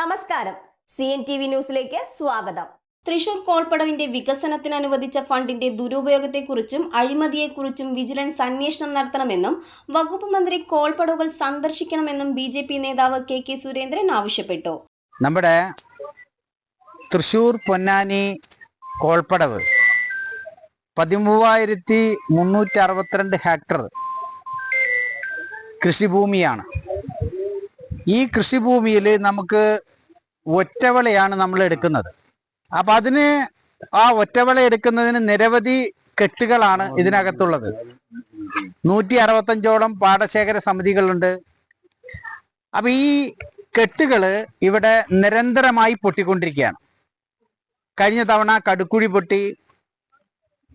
നമസ്കാരം. C N T V ന്യൂസിലേക്ക് സ്വാഗതം. തൃശൂർ കോൾപ്പടവിന്റെ വികസനത്തിന് അനുവദിച്ച ഫണ്ടിന്റെ ദുരുപയോഗത്തെക്കുറിച്ചും അഴിമതിയെക്കുറിച്ചും വിജിലൻസ് അന്വേഷണം നടത്തണമെന്നും വകുപ്പ് മന്ത്രി കോൾപ്പടവുകൾ സന്ദർശിക്കണമെന്നും ബി ജെ പി നേതാവ് കെ കെ സുരേന്ദ്രൻ ആവശ്യപ്പെട്ടു. നമ്മുടെ തൃശൂർ പൊന്നാനി കോൾപ്പടവ് പതിമൂവായിരത്തി മുന്നൂറ്റി അറുപത്തിരണ്ട് ഹെക്ടർ കൃഷിഭൂമിയാണ്. ഈ കൃഷിഭൂമിയിൽ നമുക്ക് ഒറ്റവളയാണ് നമ്മൾ എടുക്കുന്നത്. അപ്പൊ അതിന് ആ ഒറ്റവള എടുക്കുന്നതിന് നിരവധി കെട്ടുകളാണ് ഇതിനകത്തുള്ളത്. നൂറ്റി അറുപത്തഞ്ചോളം പാടശേഖര സമിതികളുണ്ട്. അപ്പൊ ഈ കെട്ടുകൾ ഇവിടെ നിരന്തരമായി പൊട്ടിക്കൊണ്ടിരിക്കുകയാണ്. കഴിഞ്ഞ തവണ കടുക്കുഴി പൊട്ടി.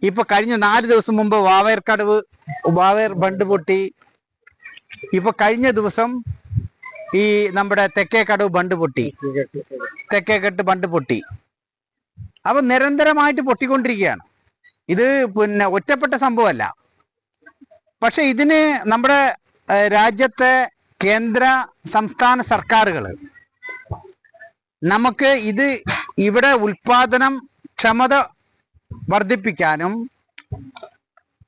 ഇപ്പൊ കഴിഞ്ഞ നാല് ദിവസം മുമ്പ് വാവേർ കടവ് വാവേർ ബണ്ട് പൊട്ടി. ഇപ്പൊ കഴിഞ്ഞ ദിവസം ഈ നമ്മുടെ തെക്കേ കടവ് ബണ്ട് പൊട്ടി. തെക്കേക്കെട്ട് ബണ്ട് പൊട്ടി. അപ്പൊ നിരന്തരമായിട്ട് പൊട്ടിക്കൊണ്ടിരിക്കുകയാണ്. ഇത് പിന്നെ ഒറ്റപ്പെട്ട സംഭവമല്ല. പക്ഷെ ഇതിന് നമ്മുടെ രാജ്യത്തെ കേന്ദ്ര സംസ്ഥാന സർക്കാരുകൾ നമുക്ക് ഇത് ഇവിടെ ഉൽപാദനം ക്ഷമത വർദ്ധിപ്പിക്കാനും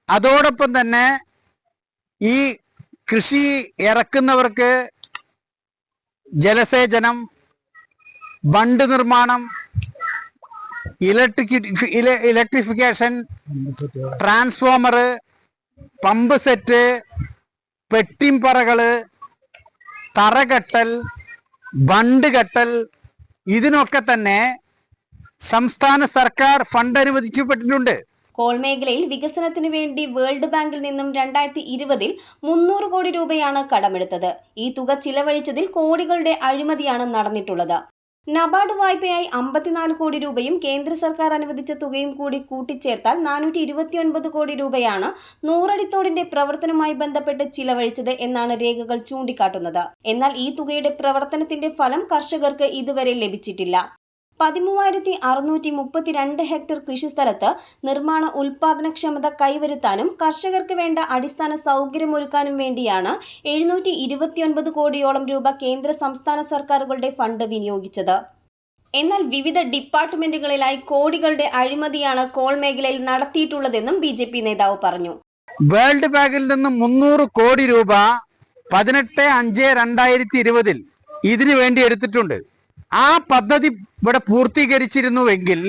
അതോടൊപ്പം തന്നെ ഈ കൃഷി ഇറക്കുന്നവർക്ക് ജലസേചനം ബണ്ട് നിർമ്മാണം ഇലക്ട്രിഫിക്കേഷൻ ട്രാൻസ്ഫോമർ പമ്പ് സെറ്റ് പെട്ടിംപറകൾ തറകെട്ടൽ ബണ്ട് കെട്ടൽ ഇതിനൊക്കെ തന്നെ സംസ്ഥാന സർക്കാർ ഫണ്ട് അനുവദിക്കപ്പെട്ടിട്ടുണ്ട്. കോൾ മേഖലയിൽ വികസനത്തിന് വേണ്ടി വേൾഡ് ബാങ്കിൽ നിന്നും രണ്ടായിരത്തി ഇരുപതിൽ മുന്നൂറ് കോടി രൂപയാണ് കടമെടുത്തത്. ഈ തുക ചിലവഴിച്ചതിൽ കോടികളുടെ അഴിമതിയാണ് നടന്നിട്ടുള്ളത്. നബാർഡ് വായ്പയായി അമ്പത്തിനാല് കോടി രൂപയും കേന്ദ്ര സർക്കാർ അനുവദിച്ച തുകയും കൂടി കൂട്ടിച്ചേർത്താൽ നാനൂറ്റി ഇരുപത്തിയൊൻപത് കോടി രൂപയാണ് നൂറടിത്തോടിന്റെ പ്രവർത്തനവുമായി ബന്ധപ്പെട്ട് ചിലവഴിച്ചത് എന്നാണ് രേഖകൾ ചൂണ്ടിക്കാട്ടുന്നത്. എന്നാൽ ഈ തുകയുടെ പ്രവർത്തനത്തിന്റെ ഫലം കർഷകർക്ക് ഇതുവരെ ലഭിച്ചിട്ടില്ല. പതിമൂവായിരത്തി അറുന്നൂറ്റി മുപ്പത്തിരണ്ട് ഹെക്ടർ കൃഷിസ്ഥലത്ത് നിർമ്മാണ ഉൽപാദനക്ഷമത കൈവരുത്താനും കർഷകർക്ക് വേണ്ട അടിസ്ഥാന സൗകര്യമൊരുക്കാനും വേണ്ടിയാണ് എഴുന്നൂറ്റി ഇരുപത്തിയൊൻപത് കോടിയോളം രൂപ കേന്ദ്ര സംസ്ഥാന സർക്കാരുകളുടെ ഫണ്ട് വിനിയോഗിച്ചത്. എന്നാൽ വിവിധ ഡിപ്പാർട്ട്മെന്റുകളിലായി കോടികളുടെ അഴിമതിയാണ് കോൾ മേഖലയിൽ നടത്തിയിട്ടുള്ളതെന്നും ബി നേതാവ് പറഞ്ഞു. വേൾഡ് ബാങ്കിൽ നിന്ന് മുന്നൂറ് കോടി രൂപ പതിനെട്ട് അഞ്ച് രണ്ടായിരത്തി ഇരുപതിൽ ഇതിനു വേണ്ടി എടുത്തിട്ടുണ്ട്. ആ പദ്ധതി ഇവിടെ പൂർത്തീകരിച്ചിരുന്നുവെങ്കിൽ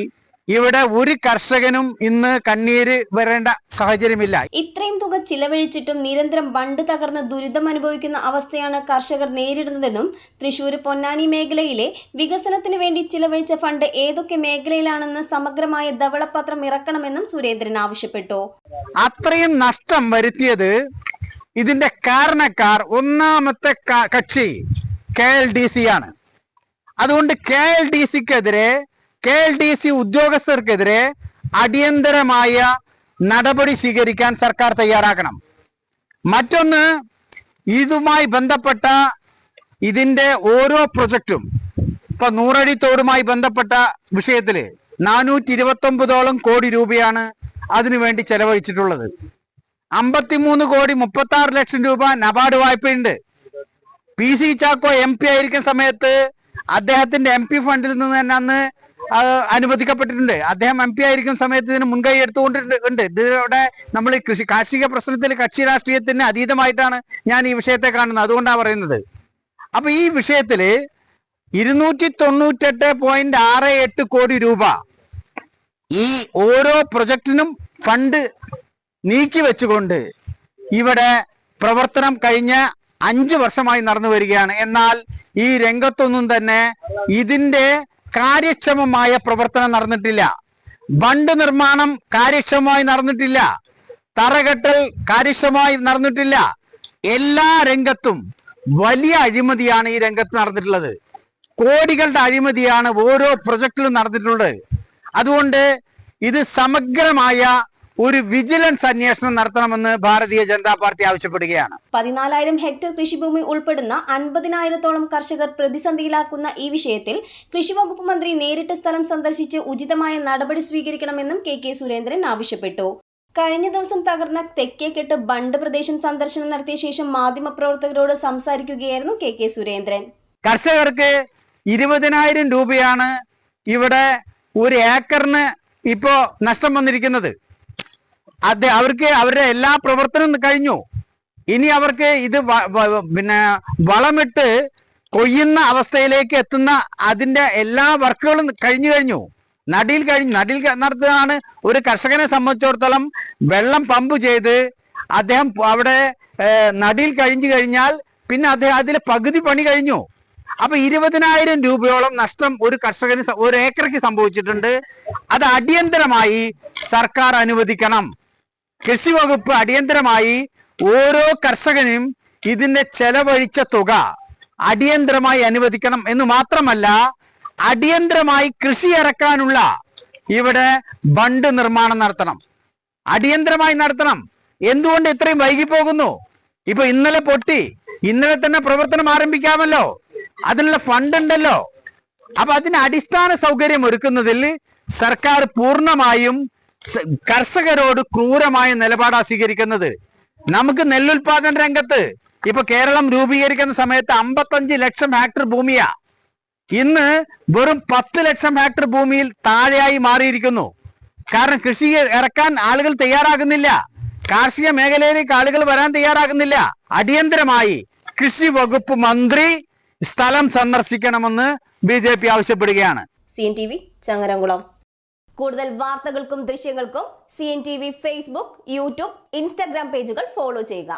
ഇവിടെ ഒരു കർഷകനും ഇന്ന് കണ്ണീര് വരേണ്ട സാഹചര്യമില്ല. ഇത്രയും തുക ചിലവഴിച്ചിട്ടും നിരന്തരം ബണ്ട് തകർന്ന് ദുരിതം അനുഭവിക്കുന്ന അവസ്ഥയാണ് കർഷകർ നേരിടുന്നതെന്നും തൃശൂർ പൊന്നാനി മേഖലയിലെ വികസനത്തിന് വേണ്ടി ചിലവഴിച്ച ഫണ്ട് ഏതൊക്കെ മേഖലയിലാണെന്ന് സമഗ്രമായ ധവളപത്രം ഇറക്കണമെന്നും സുരേന്ദ്രൻ ആവശ്യപ്പെട്ടു. അത്രയും നഷ്ടം വരുത്തിയത് ഇതിന്റെ കാരണക്കാർ ഒന്നാമത്തെ കക്ഷി കെ എൽ ഡി സി ആണ്. അതുകൊണ്ട് കെ എൽ ഡി സിക്കെതിരെ കെ എൽ ഡി സി ഉദ്യോഗസ്ഥർക്കെതിരെ അടിയന്തരമായ നടപടി സ്വീകരിക്കാൻ സർക്കാർ തയ്യാറാക്കണം മറ്റൊന്ന് ഇതുമായി ബന്ധപ്പെട്ട ഇതിന്റെ ഓരോ പ്രൊജക്റ്റും ഇപ്പൊ നൂറടി തോടുമായി ബന്ധപ്പെട്ട വിഷയത്തിൽ നാനൂറ്റി ഇരുപത്തൊമ്പതോളം കോടി രൂപയാണ് അതിനുവേണ്ടി ചെലവഴിച്ചിട്ടുള്ളത്. അമ്പത്തിമൂന്ന് കോടി മുപ്പത്തി ലക്ഷം രൂപ NABARD വായ്പയുണ്ട്. P C Chacko M P ആയിരിക്കുന്ന സമയത്ത് അദ്ദേഹത്തിന്റെ എം പി ഫണ്ടിൽ നിന്ന് തന്നെ അന്ന് അനുവദിക്കപ്പെട്ടിട്ടുണ്ട്. അദ്ദേഹം എം പി ആയിരിക്കും സമയത്ത് ഇതിന് മുൻകൈ എടുത്തുകൊണ്ടിട്ടുണ്ട് ഇതിലൂടെ നമ്മൾ കൃഷി കാർഷിക പ്രശ്നത്തിൽ കക്ഷി രാഷ്ട്രീയത്തിന് അതീതമായിട്ടാണ് ഞാൻ ഈ വിഷയത്തെ കാണുന്നത്. അതുകൊണ്ടാണ് പറയുന്നത്. അപ്പൊ ഈ വിഷയത്തിൽ ഇരുന്നൂറ്റി തൊണ്ണൂറ്റെട്ട് പോയിന്റ് ആറ് എട്ട് കോടി രൂപ ഈ ഓരോ പ്രൊജക്ടിനും ഫണ്ട് നീക്കി വെച്ചുകൊണ്ട് ഇവിടെ പ്രവർത്തനം കഴിഞ്ഞ അഞ്ച് വർഷമായി നടന്നു വരികയാണ്. എന്നാൽ ഈ രംഗത്തൊന്നും തന്നെ ഇതിന്റെ കാര്യക്ഷമമായ പ്രവർത്തനം നടന്നിട്ടില്ല. ബണ്ട് നിർമ്മാണം കാര്യക്ഷമമായി നടന്നിട്ടില്ല. തറകെട്ടൽ കാര്യക്ഷമമായി നടന്നിട്ടില്ല. എല്ലാ രംഗത്തും വലിയ അഴിമതിയാണ് ഈ രംഗത്ത് നടന്നിട്ടുള്ളത്. കോടികളുടെ അഴിമതിയാണ് ഓരോ പ്രൊജക്റ്റിലും നടന്നിട്ടുള്ളത് അതുകൊണ്ട് ഇത് സമഗ്രമായ ഒരു വിജിലൻസ് അന്വേഷണം നടത്തണമെന്ന് ഭാരതീയ ജനതാ പാർട്ടി ആവശ്യപ്പെടുകയാണ്. പതിനാലായിരം ഹെക്ടർ കൃഷിഭൂമി ഉൾപ്പെടുന്ന അൻപതിനായിരത്തോളം കർഷകർ പ്രതിസന്ധിയിലാക്കുന്ന ഈ വിഷയത്തിൽ കൃഷിവകുപ്പ് മന്ത്രി നേരിട്ട് സ്ഥലം സന്ദർശിച്ച് ഉചിതമായ നടപടി സ്വീകരിക്കണമെന്നും കെ കെ സുരേന്ദ്രൻ ആവശ്യപ്പെട്ടു. കഴിഞ്ഞ ദിവസം തകർന്ന തെക്കേക്കെട്ട് ബണ്ട് പ്രദേശം സന്ദർശനം നടത്തിയ ശേഷം മാധ്യമപ്രവർത്തകരോട് സംസാരിക്കുകയായിരുന്നു കെ കെ സുരേന്ദ്രൻ. കർഷകർക്ക് ഇരുപതിനായിരം രൂപയാണ് ഇവിടെ ഒരു ഏക്കറിന് ഇപ്പോ നഷ്ടം വന്നിരിക്കുന്നത്. അത് അവർക്ക് അവരുടെ എല്ലാ പ്രവർത്തനവും കഴിഞ്ഞു. ഇനി അവർക്ക് ഇത് പിന്നെ വളമിട്ട് കൊയ്യുന്ന അവസ്ഥയിലേക്ക് എത്തുന്ന അതിന്റെ എല്ലാ വർക്കുകളും കഴിഞ്ഞു കഴിഞ്ഞു. നടിയിൽ കഴിഞ്ഞു നടിയിൽ നടത്തുന്നതാണ് ഒരു കർഷകനെ സംബന്ധിച്ചിടത്തോളം വെള്ളം പമ്പ് ചെയ്ത് അദ്ദേഹം അവിടെ നടിയിൽ കഴിഞ്ഞു കഴിഞ്ഞാൽ പിന്നെ അദ്ദേഹം അതിലെ പകുതി പണി കഴിഞ്ഞു. അപ്പൊ ഇരുപതിനായിരം രൂപയോളം നഷ്ടം ഒരു കർഷകന് ഒരു ഏക്കർക്ക് സംഭവിച്ചിട്ടുണ്ട്. അത് അടിയന്തരമായി സർക്കാർ അനുവദിക്കണം. കൃഷി വകുപ്പ് അടിയന്തരമായി ഓരോ കർഷകനും ഇതിന്റെ ചെലവഴിച്ച തുക അടിയന്തരമായി അനുവദിക്കണം എന്ന് മാത്രമല്ല അടിയന്തരമായി കൃഷി ഇറക്കാനുള്ള ഇവിടെ ബണ്ട് നിർമ്മാണം നടത്തണം. അടിയന്തരമായി നടത്തണം. എന്തുകൊണ്ട് ഇത്രയും വൈകി പോകുന്നു ഇപ്പൊ ഇന്നലെ പൊട്ടി ഇന്നലെ തന്നെ പ്രവർത്തനം ആരംഭിക്കാമല്ലോ. അതിനുള്ള ഫണ്ട് ഉണ്ടല്ലോ. അപ്പൊ അതിന് അടിസ്ഥാന സൗകര്യം ഒരുക്കുന്നതിൽ സർക്കാർ പൂർണമായും കർഷകരോട് ക്രൂരമായ നിലപാടാ സ്വീകരിക്കുന്നത്. നമുക്ക് നെല്ലുൽപാദന രംഗത്ത് ഇപ്പൊ കേരളം രൂപീകരിക്കുന്ന സമയത്ത് അമ്പത്തഞ്ച് ലക്ഷം ഹെക്ടർ ഭൂമിയാ. ഇന്ന് വെറും പത്ത് ലക്ഷം ഹെക്ടർ ഭൂമിയിൽ താഴെയായി മാറിയിരിക്കുന്നു. കാരണം കൃഷി ഇറക്കാൻ ആളുകൾ തയ്യാറാകുന്നില്ല. കാർഷിക മേഖലയിലേക്ക് ആളുകൾ വരാൻ തയ്യാറാകുന്നില്ല. അടിയന്തരമായി കൃഷി വകുപ്പ് മന്ത്രി സ്ഥലം സന്ദർശിക്കണമെന്ന് ബി ജെ പി ആവശ്യപ്പെടുകയാണ്. C T V Changaramkulam. കൂടുതൽ വാർത്തകൾക്കും ദൃശ്യങ്ങൾക്കും C N T V Facebook YouTube Instagram പേജുകൾ ഫോളോ ചെയ്യുക.